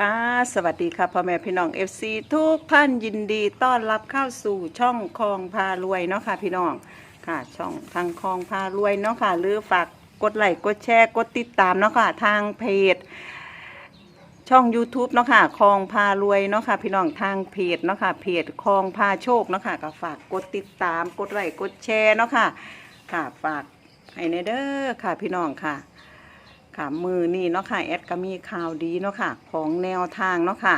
ค่ะ สวัสดีค่ะพ่อแม่พี่น้อง FC ทุกท่านยินดีต้อนรับเข้าสู่ช่องคลองพารวยเนาะค่ะพี่น้องค่ะ ช่องทางคลองพารวยเนาะค่ะหรือฝากกดไลค์กดแชร์กดติดตามเนาะค่ะทางเพจ ช่อง YouTube เนาะค่ะคลองพารวยเนาะค่ะพี่น้องทางเพจเนาะค่ะเพจคลองพาโชคเนาะค่ะก็ฝากกดติดตามกดไลค์กดแชร์เนาะค่ะค่ะฝากให้ในเด้อค่ะพี่น้องค่ะ ค่ะมือนี่เนาะค่ะแอดก็มีข่าวดีเนาะค่ะของแนวทางเนาะค่ะ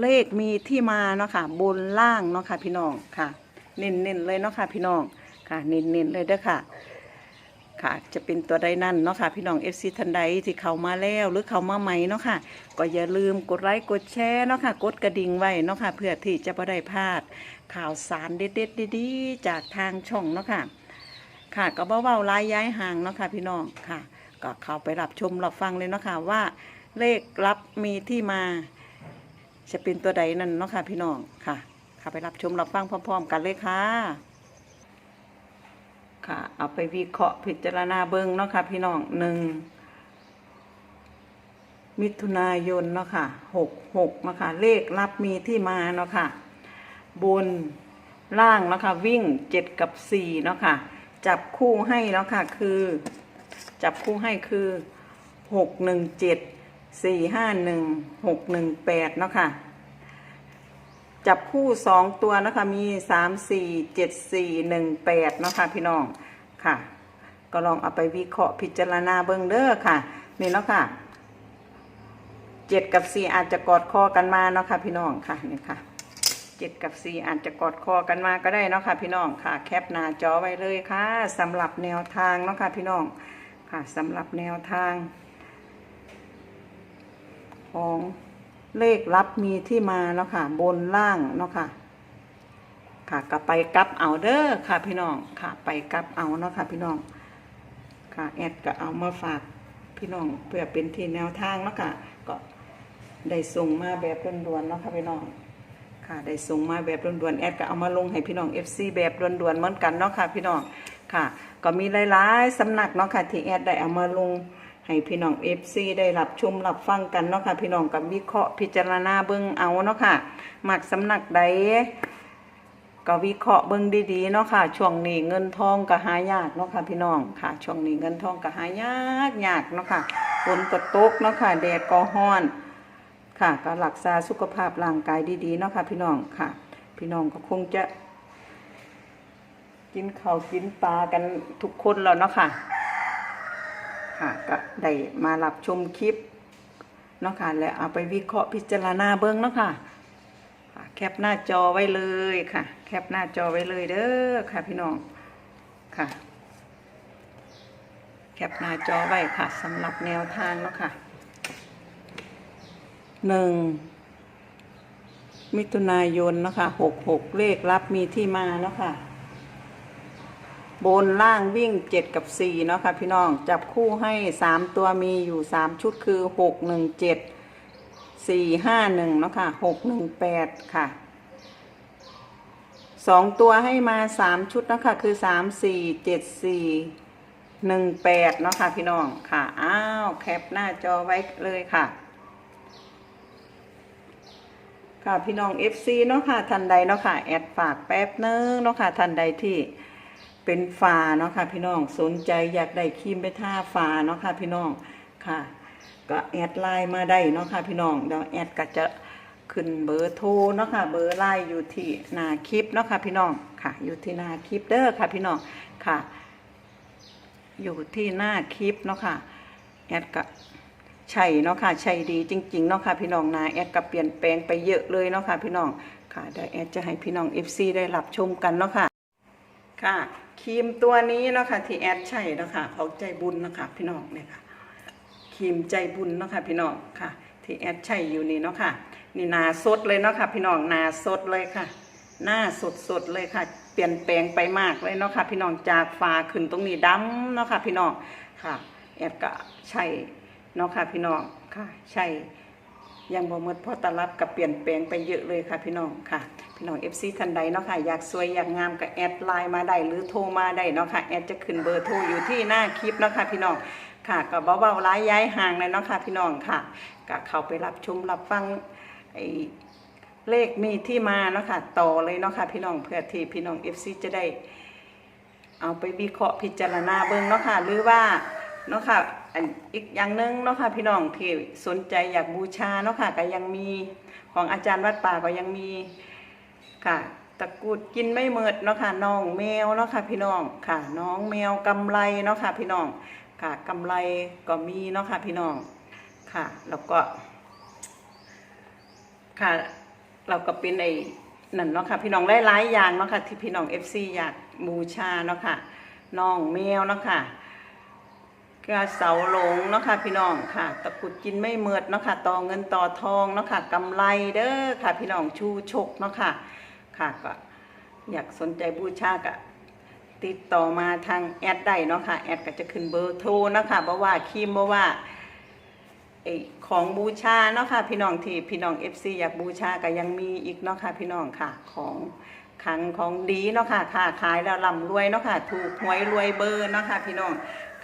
เลขมีที่มาเนาะค่ะบนล่างเนาะค่ะพี่น้องค่ะ เน้นๆเลยเนาะค่ะพี่น้องค่ะเน้นๆเลยเด้อค่ะค่ะจะเป็นตัวใดนั่นเนาะค่ะพี่น้อง FC ทันใดที่เขามาแล้วหรือเขามาใหม่เนาะค่ะ ก็อย่าลืมกดไลค์กดแชร์เนาะค่ะ กดกระดิ่งไว้เนาะค่ะ เพื่อที่จะไม่ได้พลาด ข่าวสารเด็ดๆดีๆจากทางช่องเนาะค่ะ ค่ะก็บ่เว้าลายย้ายห่างเนาะค่ะพี่น้องค่ะ ก็เข้าไปรับชมรับฟังเลยเนาะค่ะว่าเลขลับมีที่มา จะเป็นตัวใดนั่นเนาะค่ะพี่น้องค่ะเข้าไปรับชมรับฟังพร้อม ๆ กันเลยค่ะ ค่ะเอาไปวิเคราะห์พิจารณาเบิ่งเนาะค่ะพี่น้องหนึ่งมิถุนายนเนาะค่ะหกหกเนาะค่ะเลขลับมีที่มาเนาะค่ะบนล่างเนาะค่ะวิ่งเจ็ดกับสี่เนาะค่ะจับคู่ให้เนาะค่ะคือ จับคู่ให้คือหกหนึ่งเจ็ดสี่ห้าหนึ่งหกหนึ่งแปดเนาะค่ะ จับคู่สองตัวนะคะมีสามสี่เจ็ดสี่หนึ่งแปดเนาะค่ะพี่น้องค่ะ ก็ลองเอาไปวิเคราะห์พิจารณาเบิ้งเด้อค่ะ นี่เนาะค่ะเจ็ดกับสี่อาจจะกอดคอกันมาเนาะค่ะพี่น้องค่ะนี่ค่ะเจ็ดกับสี่อาจจะกอดคอกันมาก็ได้เนาะค่ะพี่น้องค่ะ แคปหน้าจอไว้เลยค่ะสำหรับแนวทางเนาะค่ะพี่น้อง ค่ะสำหรับแนวทาง ของเลขลับมีที่มาเนาะค่ะ บนล่างเนาะค่ะ ค่ะก็ไปกลับเอาเด้อค่ะพี่น้องค่ะ ไปกลับเอาเนาะค่ะ พี่น้องค่ะแอดก็เอามาฝากพี่น้องเพื่อเป็นที่แนวทางเนาะค่ะก็ได้ส่งมาแบบด่วนๆเนาะค่ะพี่น้องค่ะได้ส่งมาแบบด่วนๆแอดก็เอามาลงให้พี่น้อง FC แบบด่วนๆเหมือนกันเนาะค่ะพี่น้อง ค่ะ ก็มีหลายๆสำนักเนาะค่ะที่แอดได้เอามาลงให้พี่น้อง FC ได้รับชมรับฟังกันเนาะค่ะพี่น้องกับวิเคราะห์พิจารณาเบิ่งเอาเนาะค่ะหมักสำนักใดก็วิเคราะห์เบิ่งดีๆเนาะค่ะช่วงนี้เงินทองก็หายากเนาะค่ะพี่น้องค่ะ ช่วงนี้เงินทองก็หายากยากเนาะค่ะฝนก็ตกเนาะค่ะแดดก็ร้อนค่ะ ก็รักษาสุขภาพร่างกายดีๆเนาะค่ะพี่น้องค่ะ พี่น้องก็คงจะ กินข้าวกินปลากันทุกคนแล้วเนาะค่ะ ค่ะก็ได้มารับชมคลิปเนาะค่ะแล้วเอาไปวิเคราะห์พิจารณาเบิ้องเนาะค่ะค่ะแคปหน้าจอไว้เลยค่ะ แคปหน้าจอไว้เลยเด้อค่ะพี่น้องค่ะ แคปหน้าจอไว้ค่ะสำหรับแนวทางเนาะค่ะหนึ่งมิถุนายนเนาะค่ะหกหกเลขรับมีที่มาเนาะค่ะ บนล่างวิ่งเจ็ดกับสี่เนาะค่ะพี่น้อง จับคู่ให้สามตัวมีอยู่สามชุดคือหกหนึ่งเจ็ดสี่ห้าหนึ่งเนาะค่ะหกหนึ่งแปดค่ะสองตัวให้มาสามชุดเนาะค่ะคือสามสี่เจ็ดสี่หนึ่งแปดเนาะค่ะพี่น้องค่ะ อ้าว แคปหน้าจอไว้เลยค่ะค่ะพี่น้อง FC เนาะค่ะท่านใดเนาะค่ะ แอดฝากแป๊บนึงเนาะค่ะท่านใดที่ เป็นฝาเนาะค่ะพี่น้องสนใจอยากได้ครีมไปทาฝาเนาะค่ะพี่น้องค่ะ ก็แอดไลน์มาได้เนาะค่ะพี่น้องเดี๋ยวแอดก็จะขึ้นเบอร์โทรเนาะค่ะเบอร์ไลน์อยู่ที่หน้าคลิปเนาะค่ะพี่น้องค่ะ อยู่ที่หน้าคลิปเด้อค่ะพี่น้องค่ะ อยู่ที่หน้าคลิปเนาะค่ะแอดก็ใช่เนาะค่ะใช่ดีจริงๆเนาะค่ะพี่น้องนาแอดก็เปลี่ยนแปลงไปเยอะเลยเนาะค่ะพี่น้องค่ะเดี๋ยวแอดจะให้พี่น้อง FC ได้รับชมกันเนาะค่ะ ค่ะครีมตัวนี้เนาะค่ะที่แอดใช่เนาะค่ะเขาใจบุญเนาะค่ะพี่น้องเนี่ยค่ะครีมใจบุญเนาะค่ะพี่น้องค่ะ ที่แอดใช่อยู่นี่เนาะค่ะนี่นาสดเลยเนาะค่ะพี่น้องนาสดเลยค่ะ หน้าสดสดเลยค่ะ เปลี่ยนแปลงไปมากเลยเนาะค่ะพี่น้องจากฟ้าขึ้นตรงนี้ดำเนาะค่ะพี่น้องค่ะแอดก็ใช่เนาะค่ะพี่น้องค่ะใช่ ยังบ่หมดเพราะตลับกับเปลี่ยนแปลงไปเยอะเลยค่ะพี่น้องค่ะ พี่น้อง FC ทันใดเนาะค่ะอยากสวยอยากงามก็แอดไลน์มาได้หรือโทรมาได้เนาะค่ะแอดจะขึ้นเบอร์โทรอยู่ที่หน้าคลิปเนาะค่ะพี่น้องค่ะก็เบาๆร้ายย้ายห่างเลยเนาะค่ะพี่น้องค่ะก็เข้าไปรับชมรับฟังไอ้เลขมีที่มาเนาะค่ะต่อเลยเนาะค่ะพี่น้องเพื่อที่พี่น้อง FC จะได้ เอาไปวิเคราะห์พิจารณาเบิ่งเนาะค่ะหรือว่า เนาะค่ะอันอีกอย่างหนึงเนาะค่ะพี่น้องที่สนใจอยากบูชาเนาะค่ะก็ยังมีของอาจารย์วัดป่าก็ยังมีค่ะตะกุดกินไม่เมิดเนาะค่ะน้องแมวเนาะค่ะพี่น้องค่ะ น้องแมวกำไรเนาะค่ะพี่น้องค่ะกำไรก็มีเนาะค่ะพี่น้องค่ะ แล้วก็ ค่ะ เราก็เป็นไอ้นั่นเนาะค่ะพี่น้องหลายๆอย่างเนาะค่ะที่พี่น้อง FC อยากบูชาเนาะค่ะน้องแมวเนาะค่ะ กระเสาหลงเนาะค่ะพี่น้องค่ะ ตะกุดกินไม่เมิดเนาะค่ะต่อเงินต่อทองเนาะค่ะกำไรเด้อค่ะ พี่น้องชูชกเนาะค่ะ ค่ะก็อยากสนใจบูชาก็ติดต่อมาทางแอดได้เนาะค่ะแอดก็จะขึ้นเบอร์โทรเนาะค่ะบ่ว่าครีมบ่ว่าไอของบูชาเนาะค่ะพี่น้องที่พี่น้อง FC อยากบูชาก็ยังมีอีกเนาะค่ะพี่น้องค่ะของขังของดีเนาะค่ะค่ะขายแล้วร่ำรวยเนาะค่ะ ถูกหวยรวยเบอร์เนาะค่ะพี่น้อง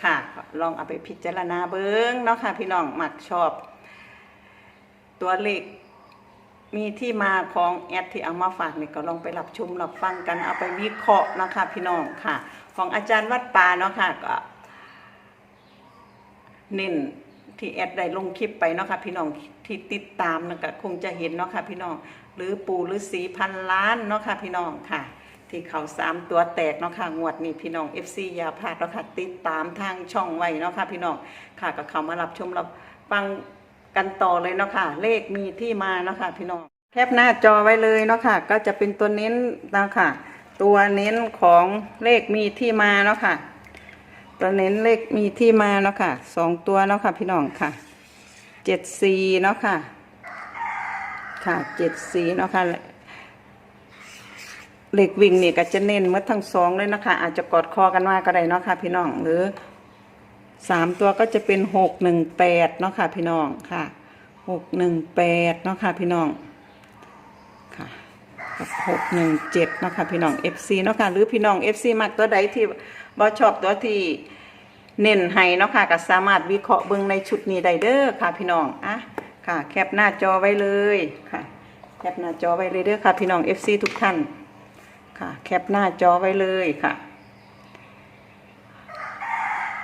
ค่ะ ลองเอาไปพิจารณาเบิ้งเนาะค่ะ พี่น้องมักชอบ ตัวเลขมีที่มาของแอดที่เอามาฝากนี่ก็ลองไปรับชมรับฟังกันเอาไปวิเคราะห์นะคะพี่น้องค่ะ ของอาจารย์วัดป่าเนาะค่ะก็เน้นที่แอดได้ลงคลิปไปเนาะค่ะพี่น้องที่ติดตามนะก็คงจะเห็นเนาะค่ะพี่น้องหรือปู่หรือสีพันล้านเนาะค่ะพี่น้องค่ะ ที่เขาสามตัวแตกเนาะค่ะงวดนี้พี่น้อง FC ยาพาดเนาะค่ะติดตามทางช่องไว้เนาะค่ะพี่น้องค่ะก็เขามารับชมรับฟังกันต่อเลยเนาะค่ะ เลขมีที่มาเนาะค่ะพี่น้องแคปหน้าจอไว้เลยเนาะค่ะ ก็จะเป็นตัวเน้นนะค่ะ ตัวเน้นของเลขมีที่มาเนาะค่ะ ตัวเน้นเลขมีที่มาเนาะค่ะสองตัวเนาะค่ะ พี่น้องค่ะเจ็ดสี่เนาะค่ะ ค่ะเจ็ดสี่เนาะค่ะ เหลขวิ่งนี่ก็จะเน้นหมาทั้งสองเลยนะคะ อาจจะกอดคอกันมาก็ได้เนาะค่ะพี่น้องหรือสามตัวก็จะเป็นหกหนึ่งแปดเนาะค่ะพี่น้องค่ะหกหนึ่งแปดเนาะค่ะพี่น้องค่ะหกหนึ่งเจ็ดเนาะค่ะพี่น้อง FC เนาะค่ะหรือพี่น้อง FC มักตัวใดที่บ่ชอบตัวที่เน้นให้เนาะค่ะก็สามารถวิเคราะห์เบิ่งในชุดนี้ได้เด้อค่ะพี่น้องอะค่ะ แคปหน้าจอไว้เลยค่ะ แคปหน้าจอไว้เลยเด้อค่ะพี่น้อง FC ทุกท่าน ค่ะ แคปหน้าจอไว้เลยค่ะ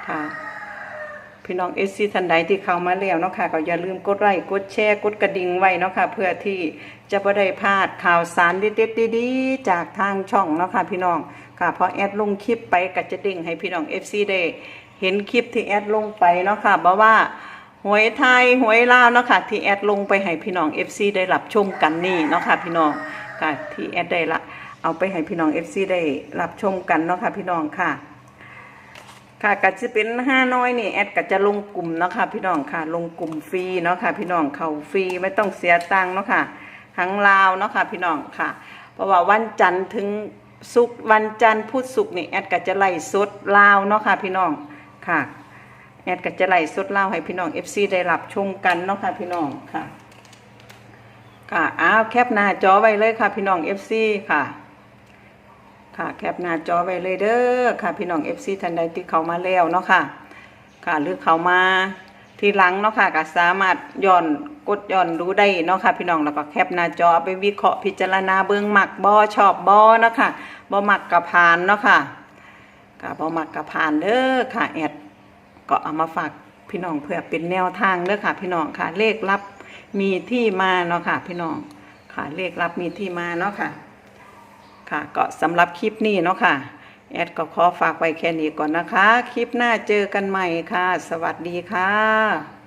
ค่ะพี่น้องเอซีท่านใดที่เข้ามาแล้วเนาะค่ะก็อย่าลืมกดไลค์กดแชร์กดกระดิ่งไว้เนาะค่ะเพื่อที่จะไม่ได้พลาดข่าวสารเด็ดๆดีๆจากทางช่องเนาะค่ะพี่น้องค่ะพอแอดลงคลิปไปก็จะดิ่งให้พี่น้องเอฟซีได้เห็นคลิปที่แอดลงไปเนาะค่ะบอกว่าหวยไทยหวยลาวเนาะค่ะที่แอดลงไปให้พี่น้องเอฟซีได้รับชมกันนี่เนาะค่ะพี่น้องค่ะที่แอดได้ละ เอาไปให้พี่น้องเอฟซีได้รับชมกันเนาะค่ะพี่น้องค่ะ ค่ะก็จะเป็นห้าน้อยนี่แอดก็จะลงกลุ่มเนาะค่ะพี่น้องค่ะ ลงกลุ่มฟรีเนาะค่ะพี่น้องเขาฟรีไม่ต้องเสียตังค์เนาะค่ะทั้งลาวเนาะค่ะพี่น้องค่ะ เพราะว่าวันจันทร์ถึงศุกร์วันจันทร์พุธศุกร์นี่แอดก็จะไล่สดลาวเนาะค่ะพี่น้องค่ะแอดก็จะไล่สดลาวให้พี่น้อง FC ได้รับชมกันเนาะค่ะพี่น้องค่ะค่ะอ้าวแคปหน้าจอไว้เลยค่ะพี่น้อง FC ค่ะ ค่ะแคปหน้าจอไว้เลยเด้อค่ะพี่น้อง FC ท่านใดที่เขามาแล้วเนาะค่ะ ค่ะหรือเขามาทีหลังเนาะค่ะก็สามารถย้อนกดย้อนดูได้เนาะค่ะ พี่น้องแล้วก็แคปหน้าจอไปวิเคราะห์พิจารณาเบื้องหมักบอชอบบอเนาะค่ะบอหมักกับพานเนาะค่ะค่ะบอหมักกับพานเด้อค่ะแอดก็เอามาฝากพี่น้องเพื่อเป็นแนวทางเด้อค่ะ พี่น้องค่ะเลขลับมีที่มาเนาะค่ะ พี่น้องค่ะเลขลับมีที่มาเนาะค่ะ ค่ะก็สำหรับคลิปนี้เนาะค่ะ แอดก็ขอฝากไว้แค่นี้ก่อนนะคะ คลิปหน้าเจอกันใหม่ค่ะ สวัสดีค่ะ